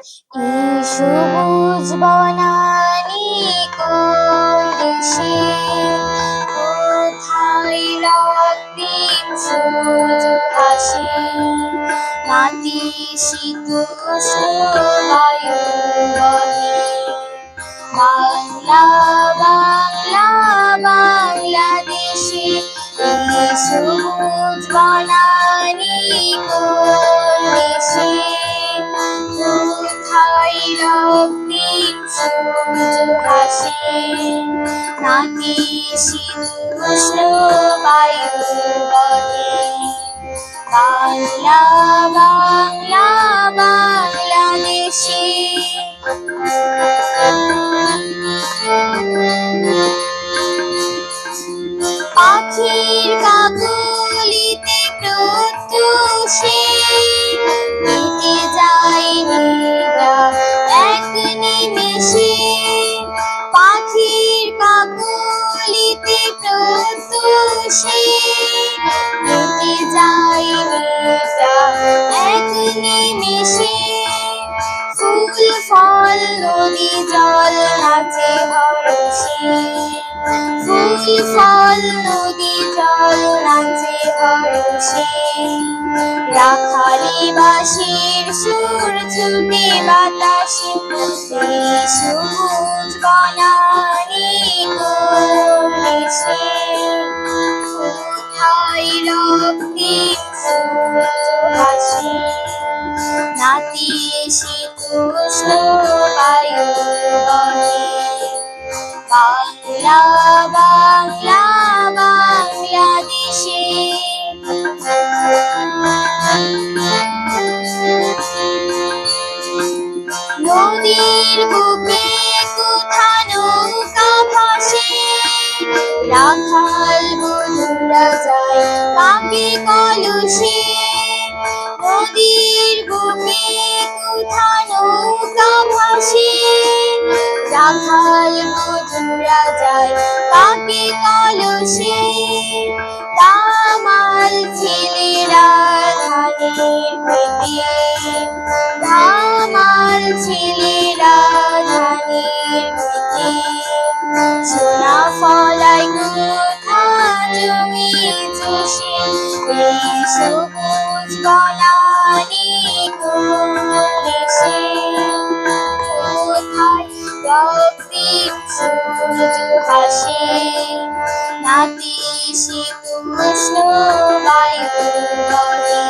কি সবুজ বনানি কোন দেশে কোথায় রক্তিম সূর্য হাসে মাটি শীতোষ্ণ বায়ু বহে বাংলা বাংলা, বাংলাদেশে এই সবুজ বনানি কোন নাকি শীতোষ্ণ বায়ু বহে বাংলা বাংলা প্রত্যুষে মিটে যায় নিরা এক নিমেষে ফুল, ফল, নদী, জল নাচে হরষে ফুল, ফল, নদী, জল নাচে হরষে রাখালি বাঁশির সুর ছুটে বাতাসে। সবুজ বনানি নাতি শীতোষ্ণ বায়ু বাংলা বাংলা বাংলাদেশে নদীর বুকে কোথা নৌকা ভাসে? রাখাল বধুরা যায় কাকে কলসে? নদীর বুকে কোথা নৌকা ভাসে রাখাল বধুরা যায় ছেলেরা ধানের পেটে তামাল ছেলেরা হাসে নাতি শীতোষ্ণ বায়ু বহে বাংলা